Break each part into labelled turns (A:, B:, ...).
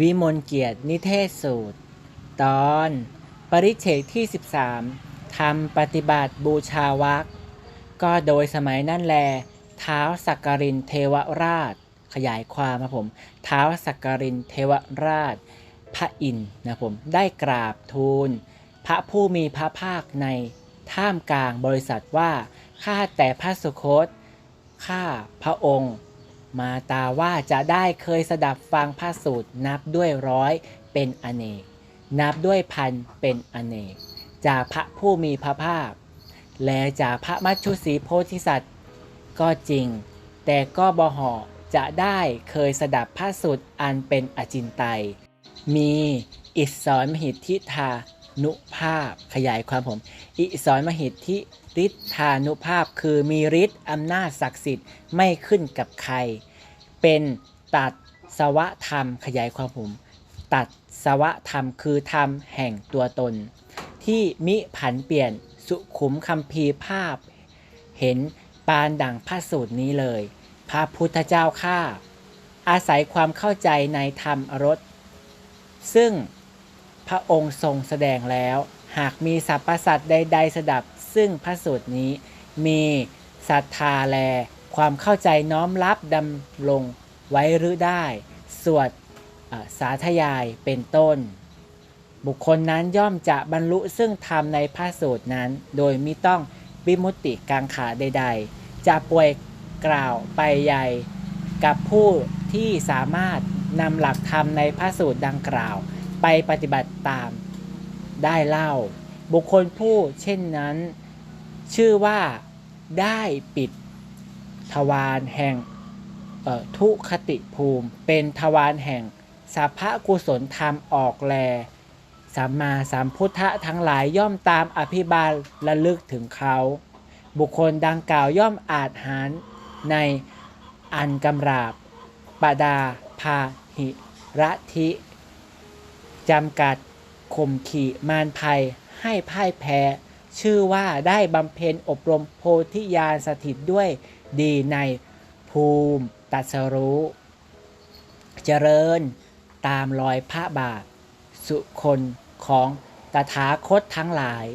A: วิมลเกียรตินิเทศสูตร ตอน ปริเฉกที่ 13ทำปฏิบัติบูชาวักก็โดยสมัยนั่นแล เท้าวสักกรินเทวราช ขยายความนะผมเท้าวสักกรินเทวราช พระอินทร์นะผมได้กราบทูล พระผู้มีพระภาคในท่ามกลางบริษัทว่าข้าแต่พระสุคตข้าพระองค์ มาตาว่าจะได้เคยสดับฟังพระสูตรนับด้วยร้อยเป็นอเนก นับด้วยพันเป็นอเนก จากพระผู้มีพระภาค และจากพระมัชชุสีโพธิสัตว์ ก็จริง แต่ก็บเหอจะได้เคยสดับพระสูตรอันเป็นอจินไตย มีอิสรมหิทธิธานุภาพขยายความผม อิสรมหิทธิฤทธานุภาพคือมีฤทธิ์อำนาจศักดิ์สิทธิ์ไม่ขึ้นกับใคร เป็นตัดสวะธรรมขยายความผม ตัดสวะธรรมคือธรรมแห่งตัวตน ที่มิผันเปลี่ยนสุขุมคำพีร์ภาพ เห็นปานดังพระสูตรนี้เลย พระพุทธเจ้าข้าอาศัยความเข้าใจในธรรมรสซึ่งพระองค์ทรงแสดงแล้ว หากมีสรรพสัตว์ใดๆสดับ ซึ่งพระสูตรนี้มีศรัทธาแล ความเข้าใจน้อมรับดำลงไว้หรือได้ สวดสาธยายเป็นต้น บุคคลนั้นย่อมจะบรรลุซึ่งธรรมในพระสูตรนั้น โดยมิต้องวิมุตติกังขาใด ๆ จะป่วยกล่าวไปใหญ่กับผู้ที่สามารถนำหลักธรรมในพระสูตรดังกล่าว ไปปฏิบัติตาม ได้เล่า บุคคลผู้เช่นนั้น ชื่อว่าได้ปิด ทวารแห่งทุคติภูมิ เป็นทวารแห่งสัพพะกุศลธรรมออกแลสัมมาสัมพุทธะทั้งหลายย่อมตามอภิบาลระลึกถึงเขา บุคคลดังกล่าวย่อมอาจหารในอันกำราบปดาพาหิระทิจำกัดข่มขีมารภัยให้พ่ายแพ้ ชื่อว่าได้บำเพ็ญอบรมโพธิญาณสถิตด้วยดีในภูมิตัสรู้ เจริญตามรอยพระบาท สุคนของตถาคตทั้งหลาย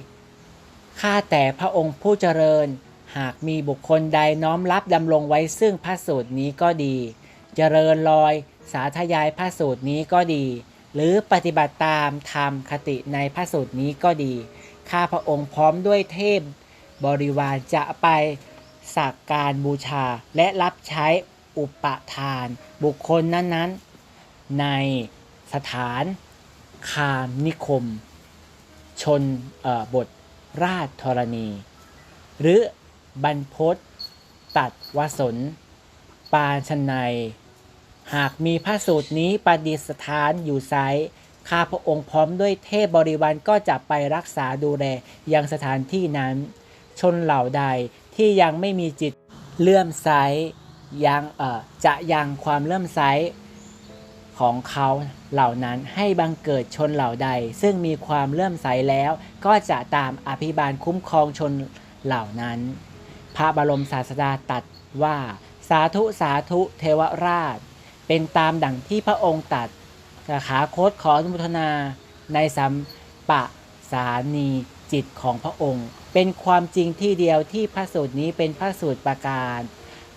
A: ข้าแต่พระองค์ผู้เจริญหากมีบุคคลใดน้อมรับดำรงไว้ซึ่งพระสูตรนี้ก็ดี เจริญรอยสาธยายพระสูตรนี้ก็ดี หรือปฏิบัติตามธรรมคติในพระสูตรนี้ก็ดี ข้าพระองค์พร้อมด้วยเทพ บริวารจะไปสักการบูชาและรับใช้อุปทานบุคคลนั้นๆ ในสถานคามนิคม ชนบทราชธรณี หรือบรรพตตัดวสน ปานชนัยหากมีพระสูตรนี้ประดิษฐานอยู่ไซ ข้าพระองค์พร้อมด้วยเทพบริวารก็จะไปรักษาดูแลยังสถานที่นั้น ชนเหล่าใดที่ยังไม่มีจิตเลื่อมใสยังเอ่อจะยังความเลื่อมใสของเขาเหล่านั้นให้บังเกิดชนเหล่าใด ซึ่งมีความเลื่อมใสแล้วก็จะตามอภิบาลคุ้มครองชนเหล่านั้น พระบรมศาสดาตัดว่า สาธุสาธุเทวราช เป็นตามดังที่พระองค์ตัด สาขาโคตขออนุโมทนาในสัมปะสานีจิตของพระองค์ เป็นความจริงที่เดียวที่พระสูตรนี้เป็นพระสูตรประการ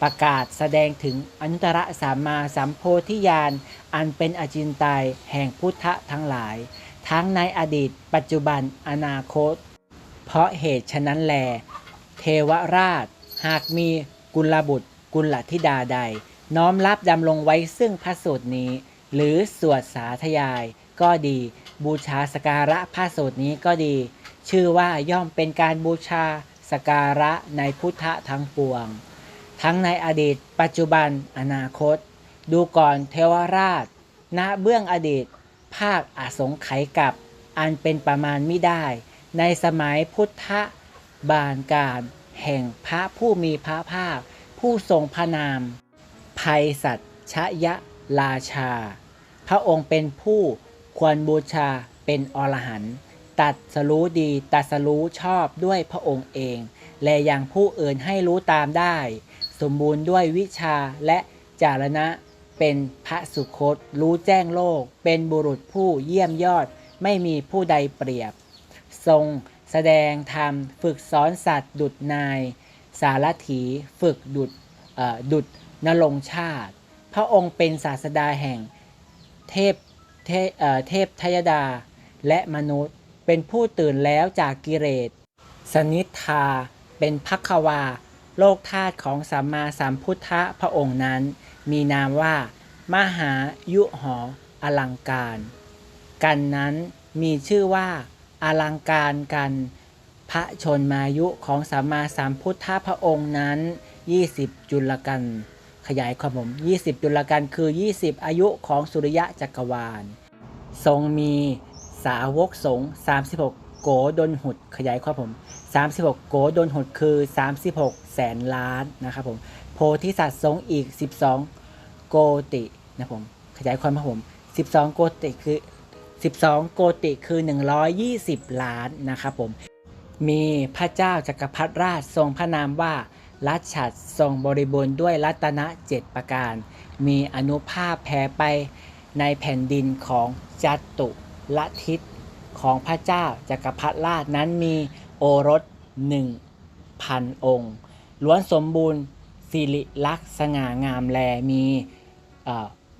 A: ประกาศแสดงถึงอนุตตรสัมมาสัมโพธิญาณอันเป็นอจินไตยแห่งพุทธทั้งหลาย ทั้งในอดีต ปัจจุบันอนาคต เพราะเหตุฉะนั้นแล เทวราช หากมีกุลบุตร กุลธิดาใด น้อมรับดำลงไว้ซึ่งพระสูตรนี้ หรือสวดสาธยายก็ดี บูชาสการะพระสูตรนี้ก็ดี ชื่อว่าย่อมเป็นการบูชาสการะในพุทธทั้งปวง ทั้งในอดีต ปัจจุบันอนาคต ดูก่อนเทวราช ณเบื้องอดีต ภาคอสงไขยกับ อันเป็นประมาณไม่ได้ ในสมัยพุทธบานการแห่งพระผู้มีพระภาค ผู้ทรงพระนามภัยสัตชยราชา พระองค์เป็นผู้ควรบูชาเป็นอรหันต์ตัดสรู้ดีตัดสรู้ชอบด้วยพระองค์เอง และยังผู้อื่นให้รู้ตามได้ สมบูรณ์ด้วยวิชาและจารณะ เป็นพระสุคต รู้แจ้งโลก เป็นบุรุษผู้เยี่ยมยอดไม่มีผู้ใดเปรียบ ทรงแสดงธรรมฝึกสอนสัตว์ดุดนาย สารถีฝึกดุดดุดนรงชาติ พระองค์เป็นศาสดาแห่ง เทพเทเอ่อเทพทยดา และมนุษย์ เป็นผู้ตื่นแล้วจากกิเลสสนิทธา เป็นพักวา โลกธาตุของสัมมาสัมพุทธะพระองค์นั้น มีนามว่า มหายุหออลังการ กันนั้นมีชื่อว่า อลังการกัน พระชนมายุของสัมมาสัมพุทธะพระองค์นั้น 20 จุลกัน ขยายความผม 20จุลกันคือ 20 อายุของสุริยะจักรวาล ทรงมีสาวกสงฆ์36 โกดนหุด ขยายความผม 36 โกดนหุดคือ 36 แสนล้านนะครับผม โพธิสัตว์สงอีก 12 โกตินะผม ขยายความครับผม 12 โกติคือ 12 โกติคือ 120 ล้านนะครับผม มีพระเจ้าจักรพรรดิราชทรงพระนามว่า รัชชัดทรงบริบูรณ์ด้วยรัตนะเจ็ดประการ มีอนุภาพแผ่ไปในแผ่นดินของจัตุละทิศของพระเจ้าจักรพรรดิราชนั้นมีโอรสหนึ่งพันองค์ ล้วนสมบูรณ์สิริลักษณ์สง่างามแลมี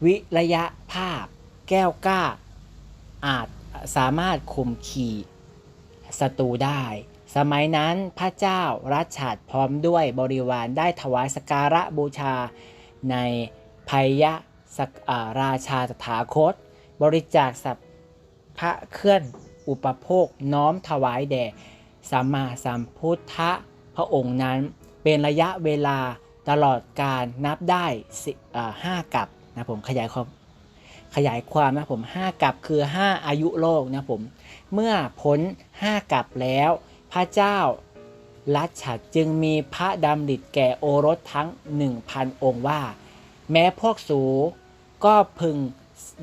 A: วิระยะภาพ แก้วกล้า อาจสามารถข่มขี่ศัตรูได้ สมัยนั้นพระเจ้ารัชชัดพร้อมด้วยบริวารได้ถวายสการะบูชา ในภัยยะสการาชาตถาคต บริจาคสัพพระเคลื่อนอุปโภคน้อมถวายแด่สัมมาสัมพุทธะพระองค์นั้นเป็นระยะเวลาตลอดการนับได้ห้ากับนะผมขยายความขยายความนะผม5กับคือ 5 อายุโลกนะผมเมื่อพ้น 5กับแล้ว พระเจ้ารัชฉัดจึงมีพระดำริแก่โอรสทั้ง1,000องค์ว่า แม้พวกสูก็พึง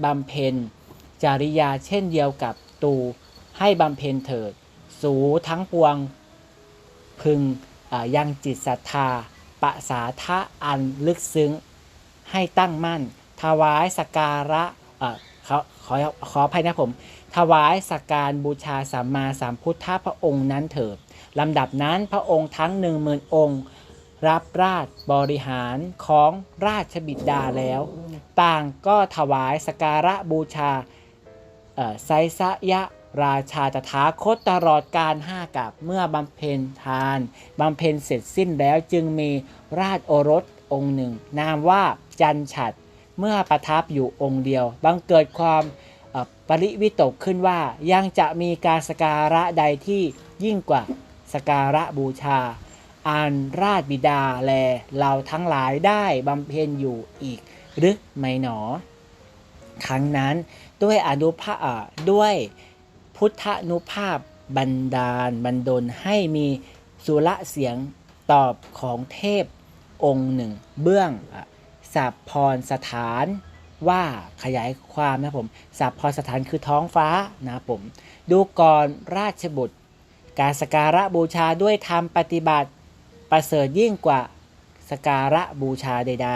A: บำเพ็ญจริยาเช่นเดียวกับตูให้บำเพ็ญเถิด สูทั้งปวง พึงยังจิตศรัทธาปะสาทะอันลึกซึ้ง ให้ตั้งมั่น ถวายสการะเอ่อขอขอขออภัยนะผม ถวายสกการบูชาสัมมาสัมพุทธพระองค์นั้นเถิดลำดับนั้นพระองค์ทั้งหนึ่งหมื่นองค์ รับราชบริหารของราชบิดาแล้ว ต่างก็ถวายสการะบูชาไซสยะราชาตถาคตตลอดการห้ากับเมื่อบำเพ็ญทานบำเพ็ญเสร็จสิ้นแล้วจึงมีราชโอรสองค์หนึ่ง นามว่าจันฉัดเมื่อประทับอยู่องค์เดียว บังเกิดความ ปริวิตกขึ้นว่ายังจะมีการสการะใดที่ยิ่งกว่าสการะบูชา อันราชบิดาแลเราทั้งหลายได้บำเพ็ญอยู่อีกหรือไม่หนอ ครั้งนั้นด้วยอนุภาพด้วยพุทธนุภาพบันดาลบันดลให้มีสุระเสียงตอบของเทพองค์หนึ่ง เบื้องอสัพพรสถาน ว่าขยายความนะผมสัพพสถานคือท้องฟ้านะผม ดูก่อนราชบุตร การสการะบูชาด้วยธรรมปฏิบัติ ประเสริฐยิ่งกว่าสกการะบูชาใด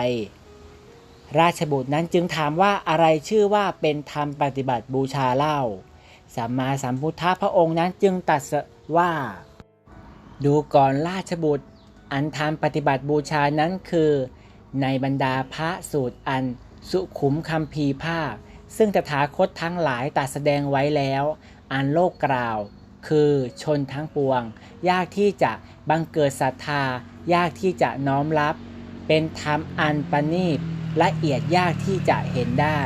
A: ๆ ราชบุตรนั้นจึงถามว่าอะไรชื่อว่าเป็นธรรมปฏิบัติบูชาเล่าสัมมาสัมพุทธะพระองค์นั้นจึงตรัสว่า ดูก่อนราชบุตร อันธรรมปฏิบัติบูชานั้นคือ ในบรรดาพระสูตรอัน สุขุมคำพีภาคซึ่งตถาคตทั้งหลายตรัสแสดงไว้แล้ว อันโลกกล่าว คือชนทั้งปวง ยากที่จะบังเกิดศรัทธา ยากที่จะน้อมรับ เป็นธรรมอันประณีตละเอียดยากที่จะเห็นได้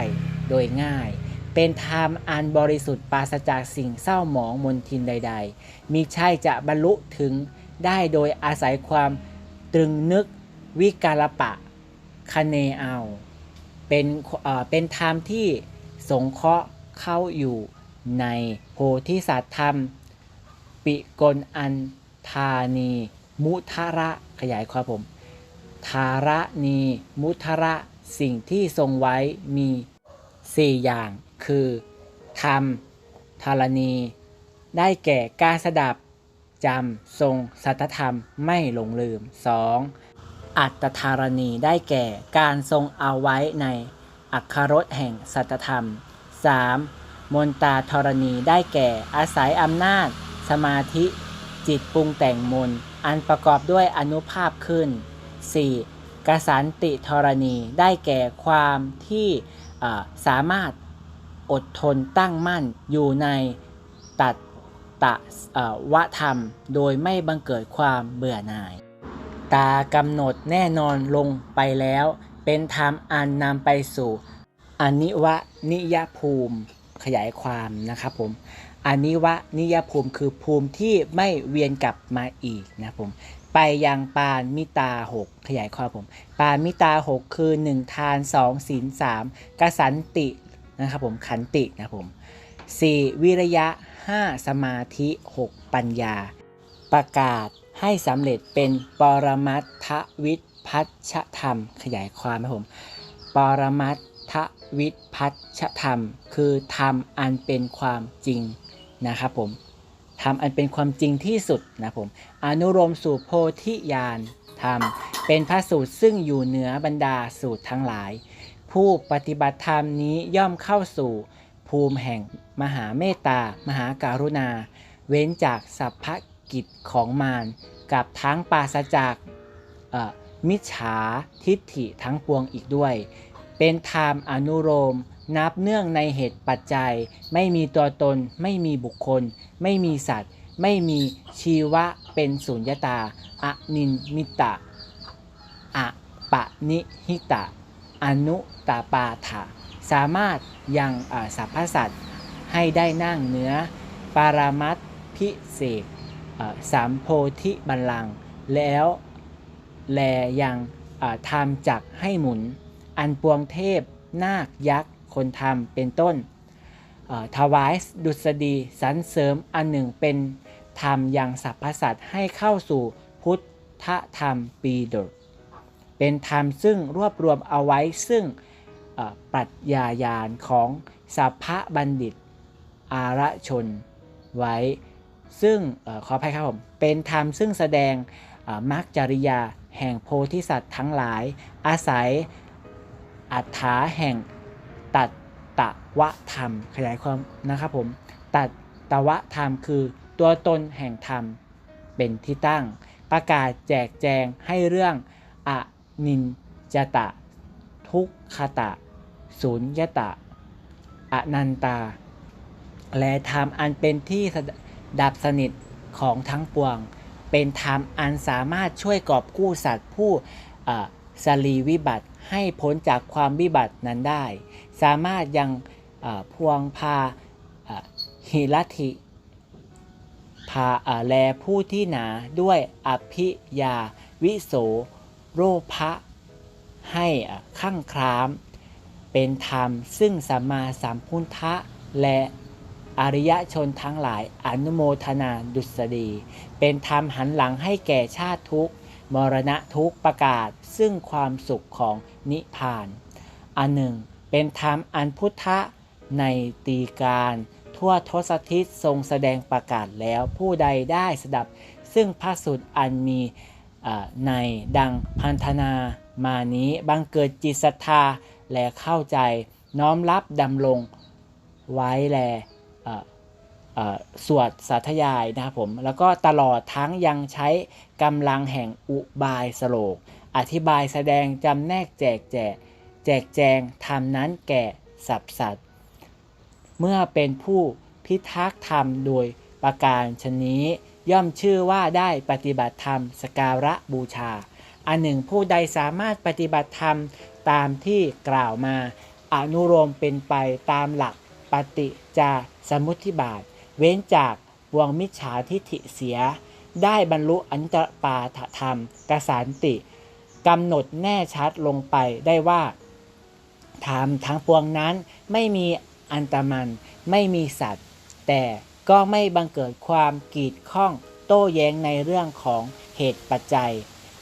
A: โดยง่าย เป็นธรรมอันบริสุทธิ์ปราศจากสิ่งเศร้าหมองมนทินใด ๆมิใช่จะบรรลุถึงได้โดยอาศัยความตรึงนึกวิการปะคะเนเอา เป็นเอ่อเป็นธรรมที่สงเคราะห์เข้าอยู่ในโพธิสัตว์ธรรม ปิกลอันธานี มุทระขยายความผมธาระนีมุทระสิ่งที่ทรงไว้มี 4 อย่าง คือ ธรรมธารณี ได้แก่การสดับจำทรงสัทธรรมไม่หลงลืม 2. อัตตธารณีได้แก่การทรงเอาไว้ในอัครสแห่งสัตธรรม 3. มนตาธรณีได้แก่อาศัยอำนาจ สมาธิจิตปรุงแต่งมนอันประกอบด้วยอนุภาพขึ้น 4. กสันติธรณีได้แก่ความที่สามารถอดทนตั้งมั่นอยู่ในตัดตะวะธรรม โดยไม่บังเกิดความเบื่อหน่าย ตากำหนดแน่นอนลงไปแล้ว เป็นธรรมอันนำไปสู่อนิวะนิยภูมิขยายความนะครับผมอนิวะนิยภูมิคือภูมิที่ไม่เวียนกลับมาอีกนะครับผมไปยังปานมิตาหกขยายความผม ปานมิตาหกคือ 1 ทาน 2ศีล3กสันตินะครับผมขันตินะครับผม 4. วิริยะ 5 สมาธิ 6 ปัญญา ประกาศ ให้สำเร็จเป็นปรมัตถวิพัชธรรม ขยายความนะครับผมปรมัตถวิพัชธรรม คือธรรมอันเป็นความจริงนะครับผมธรรมอันเป็นความจริงที่สุดนะผมอนุโลมสู่โพธิญาณธรรม เป็นพระสูตรซึ่งอยู่เหนือบรรดาสูตรทั้งหลาย ผู้ปฏิบัติธรรมนี้ย่อมเข้าสู่ภูมิแห่งมหาเมตตามหาการุณา เว้นจากสัพพ กิจของมารกับทั้งปราศจากมิจฉาทิฏฐิทั้งปวงอีกด้วย เป็นธรรมอนุโลมนับเนื่องในเหตุปัจจัย ไม่มีตัวตน ไม่มีบุคคล ไม่มีสัตว์ ไม่มีชีวะเป็นสุญญตาอนินมิตะอะปะนิหิตะ อนุตาปาถะสามารถยังสรรพสัตว์ให้ได้นั่งเนื้อ ปารามัตพิเศษ สามโพธิบัลลังก์แล้วแลยังทำจักให้หมุน อันปวงเทพนาคยักษ์คนทำเป็นต้นถวายดุษฎีสรรเสริมอันหนึ่งเป็นธรรมยังสรรพสัตว์ให้เข้าสู่พุทธธรรมปีดกเป็นธรรมซึ่งรวบรวมเอาไว้ซึ่งปรัชญาญาณของสัพพะบัณฑิต อารชนไว้ ซึ่งอขออภัยครับผมเป็นธรรมซึ่งแสดงมรรคจริยาแห่งโพธิสัตว์ทั้งหลาย อาศัยอัฏฐาแห่งตัตตะวะธรรม ขยายความนะครับผมตัตตะวะธรรมคือตัวตนแห่งธรรมเป็นที่ตั้ง ประกาศแจกแจงให้เรื่องอนินจตะ ทุกขตะ สุญญตะ อนันตา และธรรมอันเป็นที่ส ดับสนิทของทั้งปวง เป็นธรรมอันสามารถช่วยกอบกู้สัตว์ผู้สลีวิบัติให้พ้นจากความวิบัตินั้นได้ สามารถยังพวงพาหิรัติพาแลผู้ที่หนาด้วยอภิยาวิโสโรภะให้อะข้างคราม เป็นธรรมซึ่งสัมมาสัมพุทธะและ อริยชนทั้งหลายอนุโมทนาดุษฎี เป็นธรรมหันหลังให้แก่ชาติทุกมรณะทุกประกาศ ซึ่งความสุขของนิพพาน อันหนึ่ง เป็นธรรมอันพุทธะในตีการ ทั่วทศทิศทรงแสดงประกาศแล้วผู้ใดได้สดับ ซึ่งพระสุดอันมีในดังพันธนามานี้บังเกิดจิตศรัทธาและเข้าใจน้อมรับดำรงไว้แล สวดสาธยายนะครับผม แล้วก็ตลอดทั้งยังใช้กำลังแห่งอุบายสโลก อธิบายแสดงจำแนกแจกแจกแจกแจงธรรมนั้นแก่สับสัตว์เมื่อเป็นผู้พิทักษ์ธรรมโดยประการชนนี้ ย่อมชื่อว่าได้ปฏิบัติธรรมสการะบูชา อันหนึ่งผู้ใดสามารถปฏิบัติธรรมตามที่กล่าวมา อนุโลมเป็นไปตามหลักปฏิจจสมุติบาท เว้นจากวงมิจฉาทิฐิเสีย ได้บรรลุอันตรปาฐธรรมกสานติกำหนดแน่ชัดลงไปได้ว่าธรรมทั้งปวงนั้นไม่มีอันตมันไม่มีสัตว์ แต่ก็ไม่บังเกิดความกีดข้องโต้แย้งในเรื่องของเหตุปัจจัย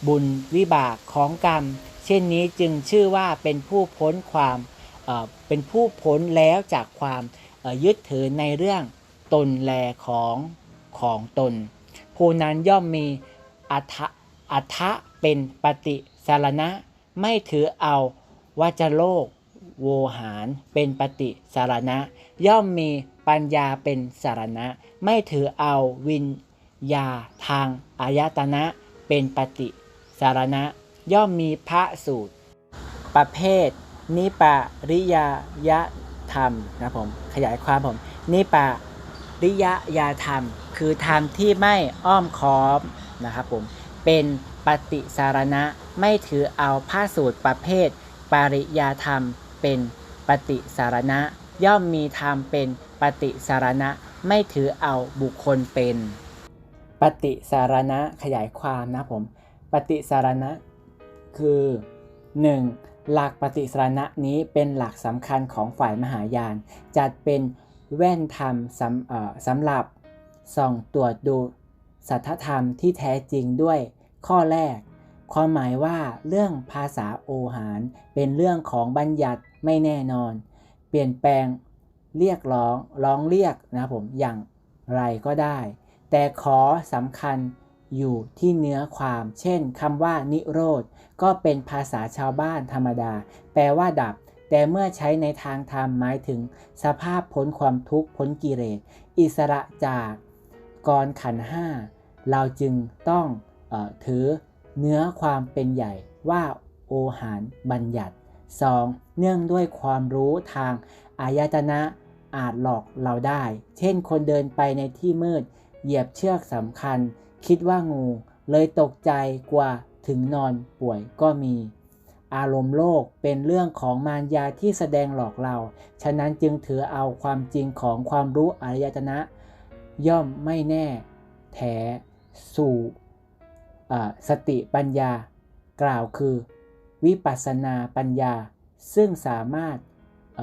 A: บุญวิบากของกรรม เช่นนี้จึงชื่อว่าเป็นผู้พ้นความเเป็นผู้พ้นแล้วจากความยึดถือในเรื่อง ตนแลของของตน ผู้นั้นย่อมมีอัฐอัฐะเป็นปฏิสารณะ ไม่ถือเอาว่าจโลกโวหารเป็นปฏิสารณะ ย่อมมีปัญญาเป็นสารณะ ไม่ถือเอาวินยาทางอายตนะ เป็นปฏิสารณะ ย่อมมีพระสูตร ประเภท นิปาริยายธรรมนะผมขยายความผมนิปา ริยยาธรรม คือธรรมที่ไม่อ้อมค้อมนะครับผมเป็นปฏิสารณะไม่ถือเอาพระสูตรประเภท ปริยาธรรมเป็นปฏิสารณะ ย่อมมีธรรมเป็นปฏิสารณะ ไม่ถือเอาบุคคลเป็น ปฏิสารณะขยายความนะผมปฏิสารณะ คือ 1. หลักปฏิสารณะนี้เป็นหลักสำคัญของฝ่ายมหายาน จัดเป็น แว่นธรรมสำสำหรับส่องตรวจดูสัทธธรรมที่แท้จริงด้วยข้อแรก ความหมายว่าเรื่องภาษาโอหารเป็นเรื่องของบัญญัติไม่แน่นอน เปลี่ยนแปลงเรียกร้องร้องเรียกนะผมอย่างไรก็ได้ แต่ขอสำคัญอยู่ที่เนื้อความ เช่นคำว่านิโรธ ก็เป็นภาษาชาวบ้านธรรมดา แปลว่าดับ แต่เมื่อใช้ในทางธรรมหมายถึง สภาพพ้นความทุกข์พ้นกิเลสอิสระจากกรขันห้าเราจึงต้องออถือเนื้อความเป็นใหญ่ว่าโอหารบัญญัติ 2. เนื่องด้วยความรู้ทางอายตนะอาจหลอกเราได้ เช่นคนเดินไปในที่มืด เหยียบเชือกสำคัญ คิดว่างู เลยตกใจกว่าถึงนอนป่วยก็มี อารมณ์โลกเป็นเรื่องของมารยาที่แสดงหลอกเรา ฉะนั้นจึงถือเอาความจริงของความรู้อายตนะ ย่อมไม่แน่ แท้สู่สติปัญญา กล่าวคือ วิปัสสนาปัญญา ซึ่งสามารถเ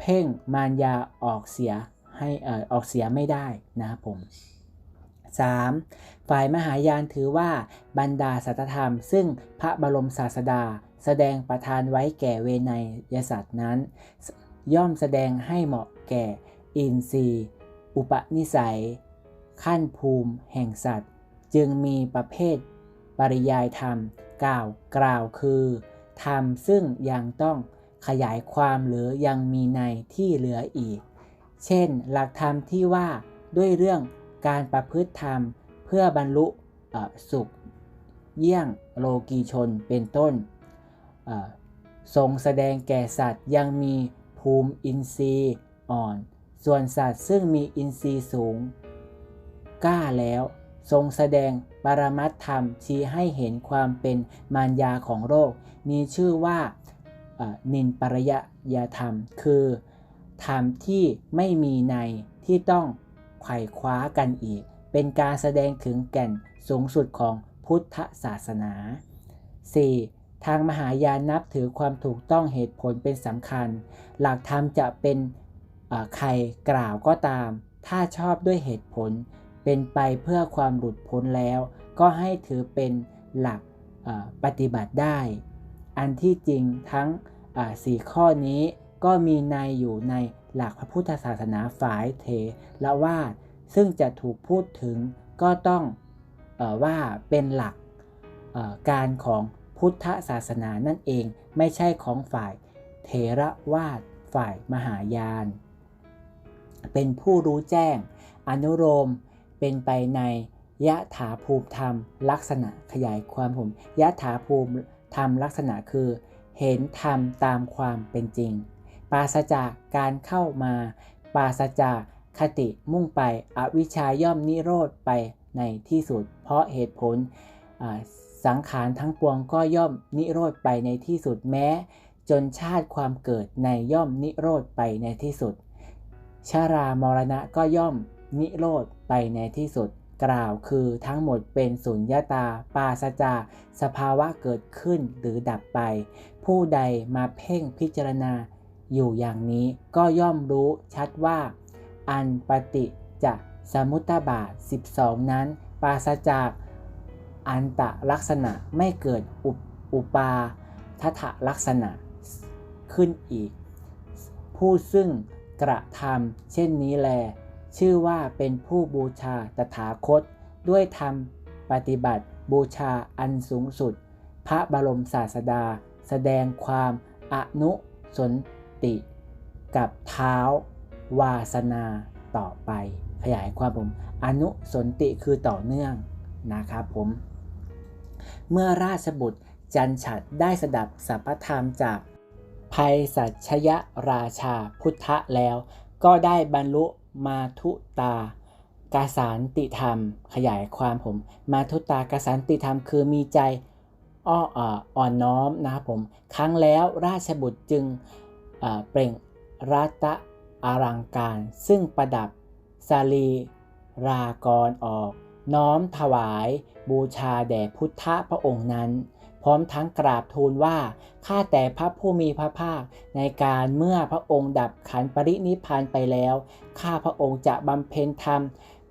A: เพ่งมารยาออกเสียให้ออออกเสียไม่ได้นะครับผม 3. ฝ่ายมหายานถือว่าบรรดาสัตธรรม ซึ่งพระบรมศาสดา แสดงประทานไว้แก่เวไนยสัตว์นั้น ย่อมแสดงให้เหมาะแก่ อินทรีย์ อุปนิสัย ขั้นภูมิ แห่งสัตว์ จึงมีประเภท ปริยายธรรม กล่าวกล่าวคือ ธรรมซึ่งยังต้องขยายความหรือยังมีในที่เหลืออีก เช่น หลักธรรมที่ว่าด้วยเรื่องการประพฤติธรรม พื่อบรรลุสุขเยี่ยงโลกีชนเป็นต้น ทรงแสดงแก่สัตว์ยังมีภูมิอินทรีย์อ่อน ส่วนสัตว์ซึ่งมีอินทรีย์สูง กล้าแล้ว ทรงแสดงปรมัตธรรมชี้ให้เห็นความเป็นมารยาของโลกนี้ชื่อว่านินปรยยธรรม คือธรรมที่ไม่มีในที่ต้องไขว่คว้ากันอีก เป็นการแสดงถึงแก่นสูงสุดของพุทธศาสนา 4. ทางมหายานนับถือความถูกต้องเหตุผลเป็นสำคัญ หลักธรรมจะเป็นใครกล่าวก็ตาม ถ้าชอบด้วยเหตุผล เป็นไปเพื่อความหลุดพ้นแล้ว ก็ให้ถือเป็นหลักปฏิบัติได้ อันที่จริงทั้งสี่ข้อนี้ก็มีในอยู่ในหลักพระพุทธศาสนาฝ่ายเทละวาด ซึ่งจะถูกพูดถึงก็ต้องออว่าเป็นหลักการของพุทธศาสนานั่นเองไม่ใช่ของฝ่ายเทระวาดฝ่ายมหายาน เป็นผู้รู้แจ้ง อนุโลมเป็นไปในยะถาภูมิธรรมลักษณะขยายความผมยะถาภูมิธรรมลักษณะคือ เห็นธรรมตามความเป็นจริง ปราศจากการเข้ามา ปราศจาก คติมุ่งไปอวิชาย่อมนิโรธไปในที่สุด เพราะเหตุผลสังขารทั้งปวงก็ย่อมนิโรธไปในที่สุดแม้ จนชาติความเกิดในย่อมนิโรธไปในที่สุด ชารามรณะก็ย่อมนิโรธไปในที่สุด กล่าวคือทั้งหมดเป็นสุญญาตา ปาศจา สภาวะเกิดขึ้นหรือดับไป ผู้ใดมาเพ่งพิจารณาอยู่อย่างนี้ก็ย่อมรู้ชัดว่า อันปฏิจะสมุตตบาท 12 นั้น ปราศจากอันตะลักษณะไม่เกิดอุปอุปาทัถลักษณะขึ้นอีก ผู้ซึ่งกระทำเช่นนี้แล ชื่อว่าเป็นผู้บูชาตถาคต ด้วยธรรมปฏิบัติบูชาอันสูงสุด พระบรมศาสดา แสดงความอนุสนติ กับเท้า วาสนาต่อไป ขยายความผม อนุสนติคือต่อเนื่องนะครับผม เมื่อราชบุตรจันฉัดได้สดับสัพพธรรมจากภัยสัชยราชาพุทธะแล้ว ก็ได้บรรลุมาทุตากาสานติธรรม ขยายความผม มาทุตากาสานติธรรมคือมีใจอ้ออ่อนน้อมนะครับผม ครั้งแล้วราชบุตรจึงเอ่อเปล่งรัตะ อลังการซึ่งประดับสารีรากรออก น้อมถวาย บูชาแด่พุทธพระองค์นั้น พร้อมทั้งกราบทูลว่า ข้าแต่พระผู้มีพระภาค ในการเมื่อพระองค์ดับขันปรินิพพานไปแล้ว ข้าพระองค์จะบำเพ็ญธรรม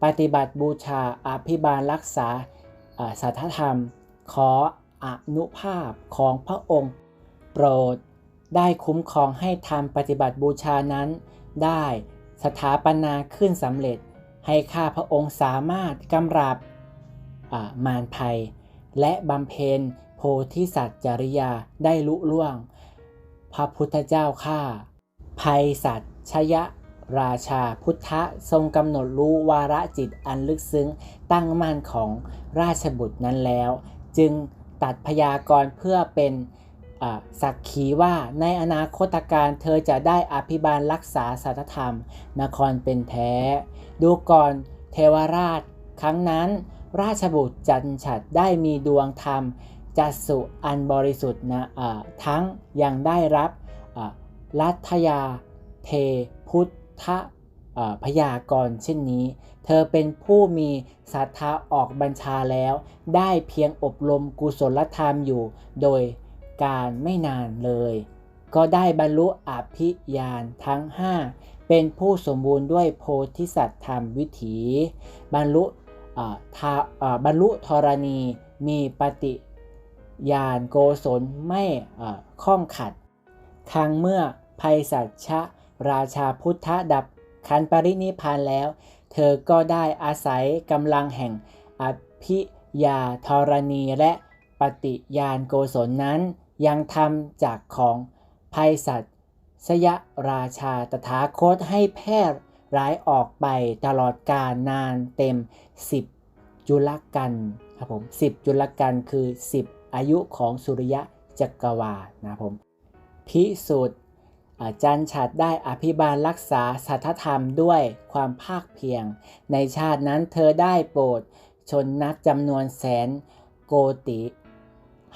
A: ปฏิบัติบูชาอภิบาลรักษาสัทธธรรม ขออนุภาพของพระองค์ โปรดได้คุ้มครองให้ทำปฏิบัติบูชานั้น ได้สถาปนาขึ้นสำเร็จ ให้ข้าพระองค์สามารถกำราบมารภัย และบำเพ็ญโพธิสัตว์จริยาได้ลุล่วง พระพุทธเจ้าข้าภัยสัตว์ชยะราชาพุทธะทรงกำหนดรู้วาระจิตอันลึกซึ้งตั้งมั่นของราชบุตรนั้นแล้ว จึงตัดพยากรณ์เพื่อเป็น สักขีว่าในอนาคตการเธอจะได้อภิบาลรักษาสัทธรรม นครเป็นแท้ ดูก่อนเทวราช ครั้งนั้นราชบุตรจันฉัดได้มีดวงธรรมจัสุอันบริสุทธิ์นะทั้งยังได้รับรัฐยาเทพุทธพยากรณ์เช่นนี้ เธอเป็นผู้มีศรัทธาออกบัญชาแล้ว ได้เพียงอบรมกุศลธรรมอยู่โดย การไม่นานเลย ก็ได้บรรลุอภิญาณทั้ง 5 เป็นผู้สมบูรณ์ด้วยโพธิสัตว์ธรรมวิถี บรรลุทาอ่าบรรลุธรณีมีปฏิญาณโกศลไม่ข้องขัด ครั้งเมื่อภัยสัชะราชาพุทธดับขันปรินิพานแล้ว เธอก็ได้อาศัยกำลังแห่งอภิญาธรณีและปฏิญาณโกศลนั้น ยังทำจากของภัยสัตสยราชาตถาคตให้แพร่ร้ายออกไปตลอดกาลนานเต็ม 10 จุลกันครับผม10 จุลกันคือ 10 อายุของสุริยะจักรวาลนะผมพิสุทธิ์อาจารย์ฉัดได้อภิบาลรักษาสัทธธรรมด้วยความภาคเพียงในชาตินั้นเธอได้โปรดชนนักจำนวนแสนโกติ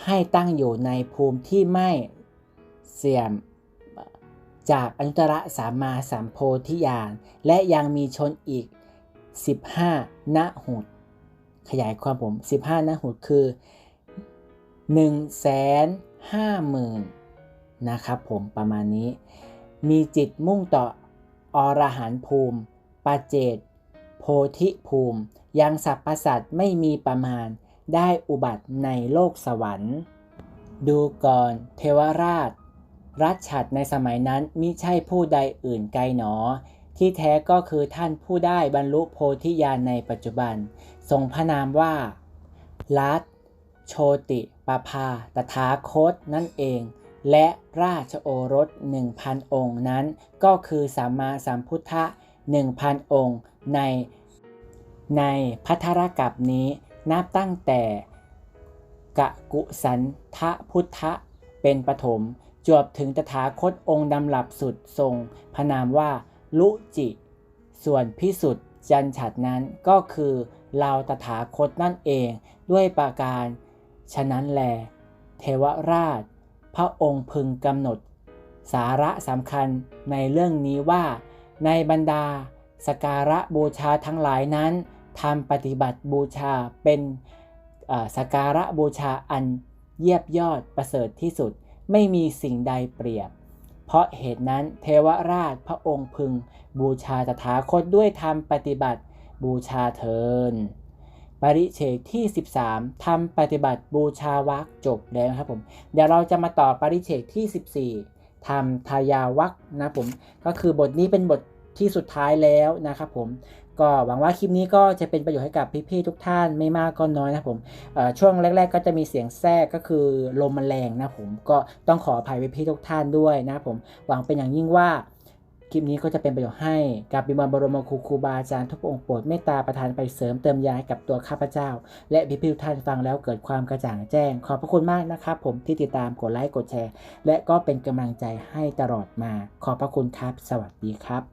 A: ให้ตั้งอยู่ในภูมิที่ไม่เสื่อมจากอนุตตรสามมาสามโพธิญาณและยังมีชนอีก 15ณหุดขยายความผม 15ณหุดคือ 1 5 0 0 0 0นะครับผมประมาณนี้ มีจิตมุ่งต่ออรหันตภูมิปาเจตโพธิภูมิ ยังสรรพสัตว์ไม่มีประมาณ ได้อุบัติในโลกสวรรค์ ดูก่อนเทวราช รัชฉัดในสมัยนั้นมิใช่ผู้ใดอื่นไกลหนอ ที่แท้ก็คือท่านผู้ได้บรรลุโพธิญาณในปัจจุบัน ทรงพระนามว่ารัตโชติปภาตถาคตนั่นเอง และราชโอรส 1,000 องค์นั้น ก็คือสัมมาสัมพุทธะ 1,000 องค์ในในพัทธรกับนี้ นับตั้งแต่กะกุสันทะพุทธะเป็นปฐมจวบถึงตถาคตองค์ดำลับสุดทรงพระนามว่าลุจิ ส่วนพิสุทธิ์จันฉัดนั้นก็คือเราตถาคตนั่นเองด้วยประการ ฉะนั้นแล เทวราช พระองค์พึงกำหนด สาระสำคัญในเรื่องนี้ว่า ในบรรดาสการะบูชาทั้งหลายนั้น ทำปฏิบัติบูชาเป็นสการะบูชาอันเยียบยอดประเสริฐที่สุด ไม่มีสิ่งใดเปรียบ เพราะเหตุนั้นเทวราชพระองค์พึง บูชาตถาคตด้วยธรรมปฏิบัติบูชาเทินปริเฉกที่ 13ทำปฏิบัติบูชาวักจบแล้วครับผม เดี๋ยวเราจะมาต่อปริเฉกที่ 14ทำทายาวักนะผม ก็คือบทนี้เป็นบทที่สุดท้ายแล้วนะครับผม ก็หวังว่าคลิปนี้ก็จะเป็นประโยชน์ให้กับพี่ๆทุกท่านไม่มากก็น้อยนะผมช่วงแรก ๆ ก็จะมีเสียงแทรกก็คือลมมันแรงนะผมก็ต้องขออภัยพี่ๆทุกท่านด้วยนะผมหวังเป็นอย่างยิ่งว่าคลิปนี้ก็จะเป็นประโยชน์ให้กับบิมบรมครูครูบาอาจารย์ทุกองค์โปรดเมตตาประทานไปเสริมเติมยาให้กับตัวข้าพเจ้า และพี่ๆทุกท่านฟังแล้วเกิดความกระจ่างแจ้ง ขอบพระคุณมากนะครับผมที่ติดตามกดไลค์กดแชร์ และก็เป็นกำลังใจให้ตลอดมา ขอบพระคุณครับ สวัสดีครับ